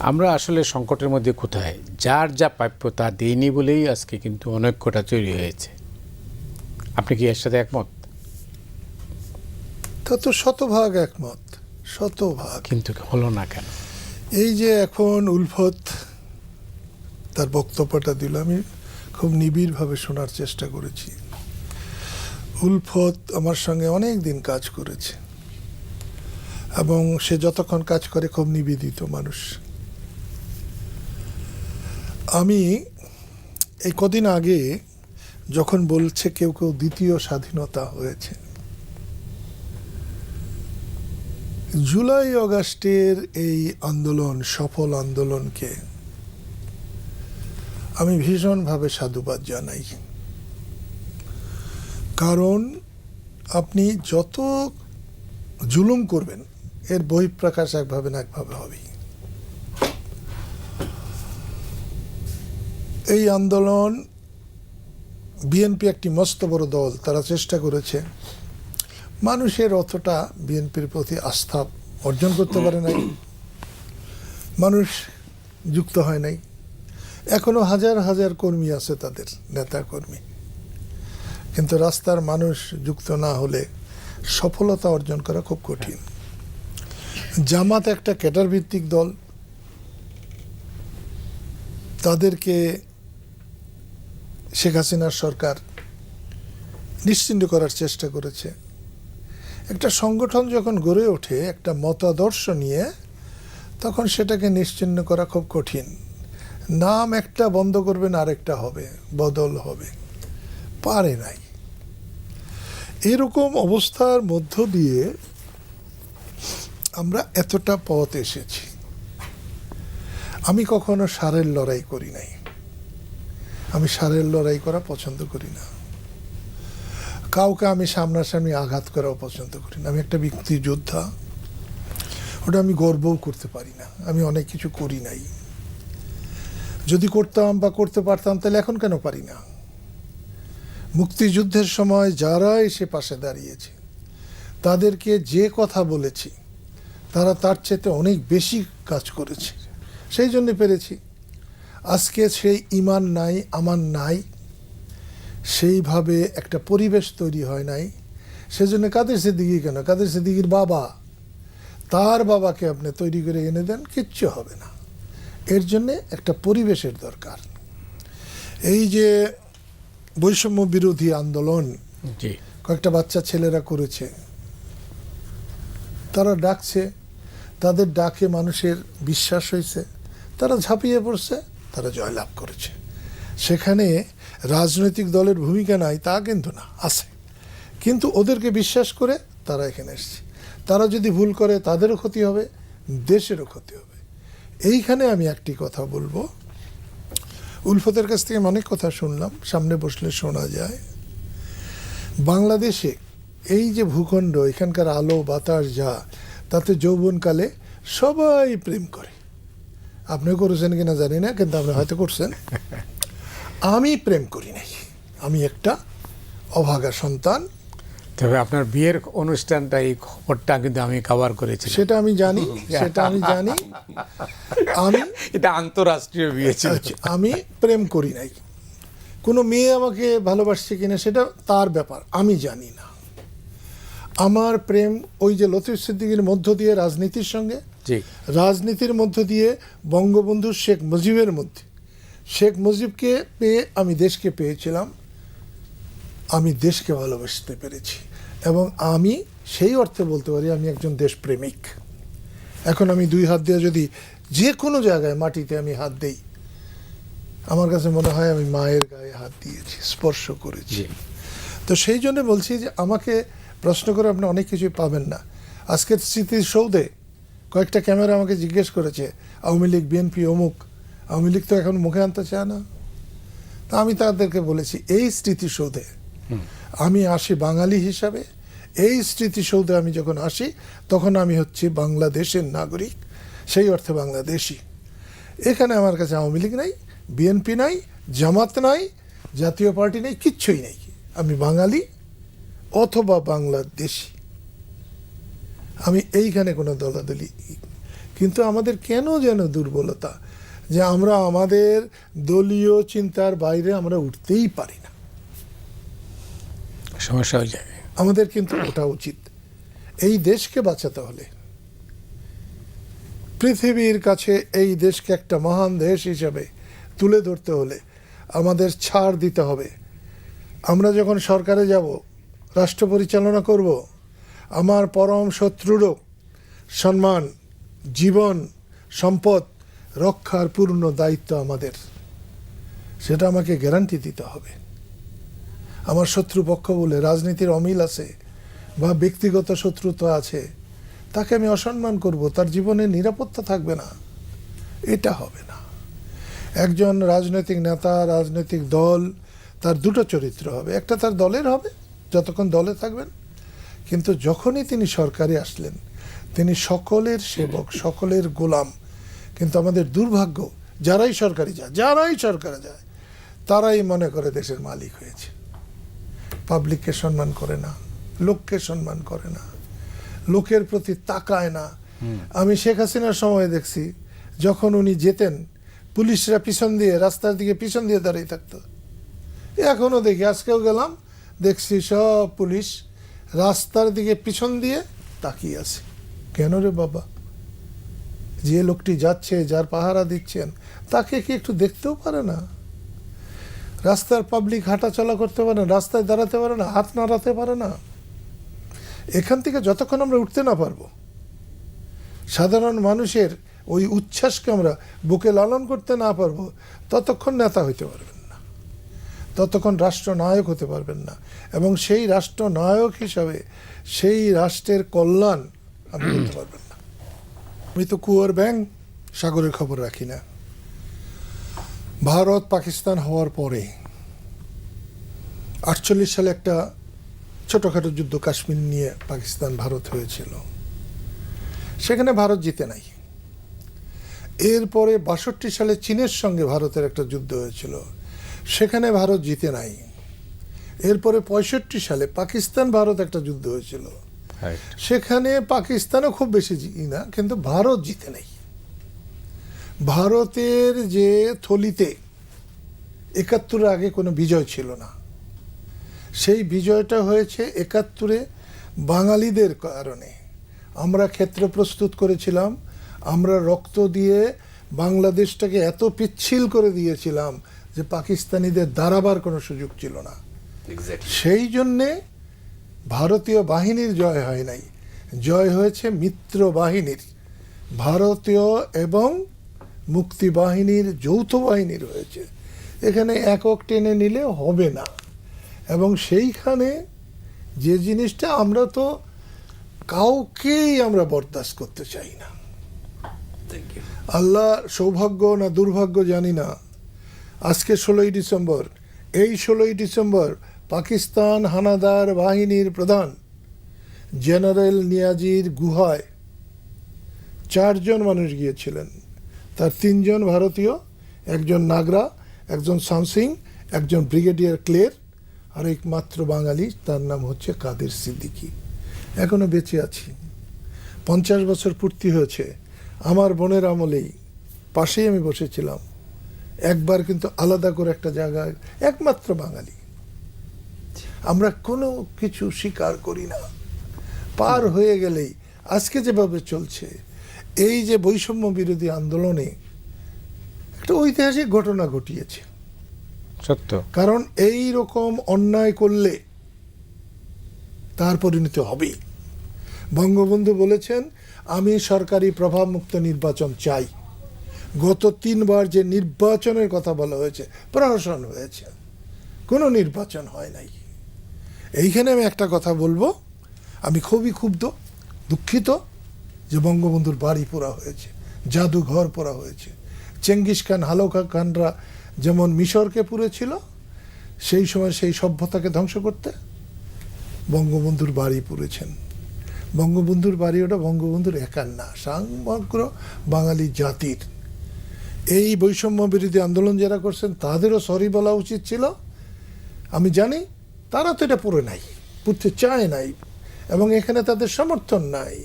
আমরা আসলে সংকটের মধ্যে কোথায়? যার যা প্রাপ্য তা দেয়নি বলেই আজকে কিন্তু অনৈক্যটা তৈরি হয়েছে। আপনি কি এর সাথে একমত? তা তো শতভাগ একমত শতভাগ। কিন্তু হলো না কেন? এই যে এখন উলফত তার বক্তব্যটা দিল আমি খুব নিবিড়ভাবে শোনার চেষ্টা করেছি। উলফত আমার সঙ্গে অনেক দিন কাজ করেছে এবং সে যতক্ষণ কাজ করে খুব নিবেদিত মানুষ। আমি এই কদিন আগে যখন বলছে কেউ কেউ দ্বিতীয় স্বাধীনতা হয়েছে, জুলাই অগাস্টের এই আন্দোলন, সফল আন্দোলনকে আমি ভীষণভাবে সাধুবাদ জানাই। কারণ আপনি যত জুলুম করবেন, এর বহিঃপ্রকাশ একভাবে না একভাবে হবেই। এই আন্দোলন বিএনপি একটি মস্ত বড় দল, তারা চেষ্টা করেছে। মানুষের অতটা বিএনপির প্রতি আস্থা অর্জন করতে পারে নাই। মানুষ যুক্ত হয় নাই। এখনও হাজার হাজার কর্মী আছে তাদের, নেতা কর্মী। কিন্তু রাস্তার মানুষ যুক্ত না হলে সফলতা অর্জন করা খুব কঠিন। জামাত একটা ক্যাটার ভিত্তিক দল। তাদেরকে শেখ হাসিনার সরকার নিশ্চিন্ত করার চেষ্টা করেছে। একটা সংগঠন যখন গড়ে ওঠে, একটা মতাদর্শ নিয়ে, তখন সেটাকে নিশ্চিন্ন করা খুব কঠিন। নাম একটা বন্ধ করবেন, আরেকটা হবে, বদল হবে। পারে নাই। এরকম অবস্থার মধ্য দিয়ে আমরা এতটা পথ এসেছি। আমি কখনো সারের লড়াই করি নাই। আমি সারের লড়াই করা পছন্দ করি না। কাউকে আমি সামনাসামনি আঘাত করাও পছন্দ করি না। আমি একটা ব্যক্তি যোদ্ধা ওটা আমি গর্বও করতে পারি না। আমি অনেক কিছু করি নাই। যদি করতাম বা করতে পারতাম, তাহলে এখন কেন পারি না? মুক্তিযুদ্ধের সময় যারা এসে পাশে দাঁড়িয়েছে, তাদেরকে যে কথা বলেছি, তারা তার চেয়ে অনেক বেশি কাজ করেছে। সেই জন্য পেরেছি। আজকে সেই ইমান নাই আমার নাই সেইভাবে একটা পরিবেশ তৈরি হয় নাই। সেজন্য কাদের সিদ্দিকি কেন? কাদের সিদ্দিকির বাবা? তার বাবাকে আপনি তৈরি করে এনে দেন কিচ্ছু হবে না। এর জন্যে একটা পরিবেশের দরকার। এই যে বৈষম্য বিরোধী আন্দোলন কয়েকটা বাচ্চা ছেলেরা করেছে তারা ডাকছে তাদের ডাকে মানুষের বিশ্বাস হয়েছে তারা ঝাঁপিয়ে পড়ছে। তারা জয়লাভ করেছে। সেখানে রাজনৈতিক দলের ভূমিকা নাই, তা কিন্তু না, আছে। কিন্তু ওদেরকে বিশ্বাস করে তারা এখানে এসছে। তারা যদি ভুল করে, তাদেরও ক্ষতি হবে, দেশেরও ক্ষতি হবে। এইখানে আমি একটি কথা বলব। উলফতের কাছ থেকে অনেক কথা শুনলাম, সামনে বসলে শোনা যায়। বাংলাদেশে এই যে ভূখণ্ড, এখানকার আলো, বাতাস, যা, তাতে যৌবনকালে সবাই প্রেম করে। আপনিও করেছেন কিনা জানি না কিন্তু আপনি হয়তো করছেন। আমি প্রেম করি নাই। আমি একটা অভাগা সন্তান। তবে আপনার বিয়ের অনুষ্ঠানটা এই খবরটা কিন্তু আমি কভার করেছি সেটা আমি জানি সেটা আমি জানি। আমি এটা আন্তরাষ্ট্রীয় বিয়ে ছিল। আচ্ছা, আমি প্রেম করি নাই। কোনো মেয়ে আমাকে ভালোবাসছে কিনা সেটা তার ব্যাপার আমি জানি না। আমার প্রেম ওই যে লতিফ সিদ্দিকির মধ্য দিয়ে রাজনীতির সঙ্গে রাজনীতির মধ্য দিয়ে বঙ্গবন্ধু শেখ মুজিবের মধ্যে। শেখ মুজিবকে পেয়ে আমি দেশকে পেয়েছিলাম আমি দেশকে ভালোবাসতে পেরেছি এবং আমি সেই অর্থে বলতে পারি আমি একজন দেশপ্রেমিক। এখন আমি দুই হাত দিয়ে যদি যে কোনো জায়গায় মাটিতে আমি হাত দেই আমার কাছে মনে হয় আমি মায়ের গায়ে হাত দিয়েছি স্পর্শ করেছি। তো সেই জন্য বলছি যে আমাকে প্রশ্ন করে আপনি অনেক কিছুই পাবেন না। আজকের স্মৃতিসৌধে কয়েকটা ক্যামেরা আমাকে জিজ্ঞেস করেছে আওয়ামী লীগ বিএনপি অমুক। আওয়ামী লীগ তো এখন মুখে আনতে চায় না। তা আমি তাদেরকে বলেছি এই স্মৃতিসৌধে আমি আসি বাঙালি হিসাবে। এই স্মৃতিসৌধে আমি যখন আসি তখন আমি হচ্ছি বাংলাদেশের নাগরিক সেই অর্থে বাংলাদেশি। এখানে আমার কাছে আওয়ামী লীগ নাই বিএনপি নাই জামাত নাই জাতীয় পার্টি নেই কিচ্ছুই নেই। আমি বাঙালি অথবা বাংলাদেশি। আমি এইখানে কোনো দলাদলি। কিন্তু আমাদের কেন যেন দুর্বলতা? যে আমরা আমাদের দলীয় চিন্তার বাইরে আমরা উঠতেই পারি না। সমস্যা হয়ে যাবে আমাদের কিন্তু ওঠা উচিত। এই দেশকে বাঁচাতে হলে। পৃথিবীর কাছে এই দেশকে একটা মহান দেশ হিসাবে তুলে ধরতে হলে আমাদের ছাড় দিতে হবে। আমরা যখন সরকারে যাব রাষ্ট্র পরিচালনা করব। আমার পরম শত্রুরও সম্মান, জীবন, সম্পদ, রক্ষার পূর্ণ দায়িত্ব আমাদের। সেটা আমাকে গ্যারান্টি দিতে হবে। আমার শত্রুপক্ষ বলে রাজনীতির অমিল আছে বা ব্যক্তিগত শত্রুতা আছে, তাকে আমি অসম্মান করব, তার জীবনে নিরাপত্তা থাকবে না। এটা হবে না। একজন রাজনৈতিক নেতা, রাজনৈতিক দল, তার দুটো চরিত্র হবে। একটা তার দলের হবে যতক্ষণ দলে থাকবেন কিন্তু যখনই তিনি সরকারে আসলেন তিনি সকলের সেবক সকলের গোলাম কিন্তু আমাদের দুর্ভাগ্য যারাই সরকারি যায় যারাই সরকারে যায় তারাই মনে করে দেশের মালিক হয়েছে। পাবলিককে সম্মান করে না লোককে সম্মান করে না লোকের প্রতি তাকায় না। আমি শেখ হাসিনার সময় দেখছি যখন উনি যেতেন পুলিশরা পিছন দিয়ে রাস্তার দিকে পিছন দিয়ে দাঁড়িয়ে থাকতো। এখনও দেখি আজকেও গেলাম দেখছি সব পুলিশ রাস্তার দিকে পিছন দিয়ে তাকিয়ে আছে। কেন রে বাবা? যে লোকটি যাচ্ছে, যার পাহারা দিচ্ছেন, তাকে কি একটু দেখতেও পারে না? রাস্তার পাবলিক হাঁটাচলা করতে পারে না, রাস্তায় দাঁড়াতে পারে না, হাত নাড়াতে পারে না। এখান থেকে যতক্ষণ আমরা উঠতে না পারব, সাধারণ মানুষের ওই উচ্ছ্বাসকে আমরা বুকে লালন করতে না পারব, ততক্ষণ নেতা হইতে পারবেন না। ততক্ষণ রাষ্ট্রনায়ক হতে পারবেন না। এবং সেই রাষ্ট্রনায়ক হিসাবে সেই রাষ্ট্রের কল্যাণ আপনি করতে পারবেন না। আমি তো কুয়ার ব্যাং সাগরের খবর রাখি না। ভারত পাকিস্তান হওয়ার পরে আটচল্লিশ সালে একটা ছোটোখাটো যুদ্ধ কাশ্মীর নিয়ে পাকিস্তান ভারত হয়েছিল। সেখানে ভারত জিতে নাই। এরপরে বাষট্টি সালে চীনের সঙ্গে ভারতের একটা যুদ্ধ হয়েছিল। সেখানে ভারত জিতে নাই। এরপরে পঁয়ষট্টি সালে পাকিস্তান ভারত একটা যুদ্ধ হয়েছিল। সেখানে পাকিস্তানও খুব বেশি জি- না কিন্তু ভারত জিতে নাই। ভারতের যে থলিতে একাত্তরের আগে কোনো বিজয় ছিল না। সেই বিজয়টা হয়েছে একাত্তরে বাঙালিদের কারণে। আমরা ক্ষেত্র প্রস্তুত করেছিলাম আমরা রক্ত দিয়ে বাংলাদেশটাকে এত পিচ্ছিল করে দিয়েছিলাম যে পাকিস্তানিদের দাঁড়াবার কোনো সুযোগ ছিল না। সেই জন্যে ভারতীয় বাহিনীর জয় হয় নাই। জয় হয়েছে মিত্র বাহিনীর। ভারতীয় এবং মুক্তি বাহিনীর যৌথ বাহিনীর হয়েছে এখানে একক টেনে নিলে হবে না। এবং সেইখানে যে জিনিসটা আমরা তো কাউকেই আমরা বরদাস্ত করতে চাই না। আল্লাহ সৌভাগ্য না দুর্ভাগ্য জানি না। আজকে ষোলোই ডিসেম্বর। এই ষোলোই ডিসেম্বর পাকিস্তান হানাদার বাহিনীর প্রধান, জেনারেল নিয়াজির গুহায় চারজন মানুষ গিয়েছিলেন। তার তিনজন ভারতীয়, একজন নাগরা, একজন সামসিং, একজন ব্রিগেডিয়ার ক্লের, আর একমাত্র বাঙালি, তার নাম হচ্ছে কাদের সিদ্দিকি। এখনও বেঁচে আছি। পঞ্চাশ বছর পূর্তি হয়েছে। আমার বোনের আমলেই পাশেই আমি বসেছিলাম। একবার কিন্তু আলাদা করে একটা জায়গায় একমাত্র বাঙালি। আমরা কোনো কিছু স্বীকার করি না। পার হয়ে গেলেই আজকে যেভাবে চলছে এই যে বৈষম্য বিরোধী আন্দোলনে একটা ঐতিহাসিক ঘটনা ঘটিয়েছে। সত্য। কারণ এই রকম অন্যায় করলে তার পরিণতি হবেই বঙ্গবন্ধু বলেছেন আমি সরকারি প্রভাবমুক্ত নির্বাচন চাই। গত তিনবার যে নির্বাচনের কথা বলা হয়েছে, প্রহসন হয়েছে। কোনো নির্বাচন হয় নাই। এইখানে আমি একটা কথা বলব, আমি খুবই ক্ষুব্ধ, দুঃখিত যে বঙ্গবন্ধুর বাড়ি পোড়া হয়েছে, জাদুঘর পোড়া হয়েছে। চেঙ্গিস খান, হালকা খানরা যেমন মিশরকে পুড়েছিল, সেই সময় সেই সভ্যতাকে ধ্বংস করতে বঙ্গবন্ধুর বাড়ি পুড়েছেন। বঙ্গবন্ধুর বাড়ি ওটা বঙ্গবন্ধুর একার না, সমগ্র বাঙালি জাতির এই বৈষম্য বিরোধী আন্দোলন যারা করছেন, তাদেরও সরি বলা উচিত ছিল। আমি জানি, তারা তো এটা পড়ে নাই, পুড়তে চায় নাই, এবং এখানে তাদের সমর্থন নাই।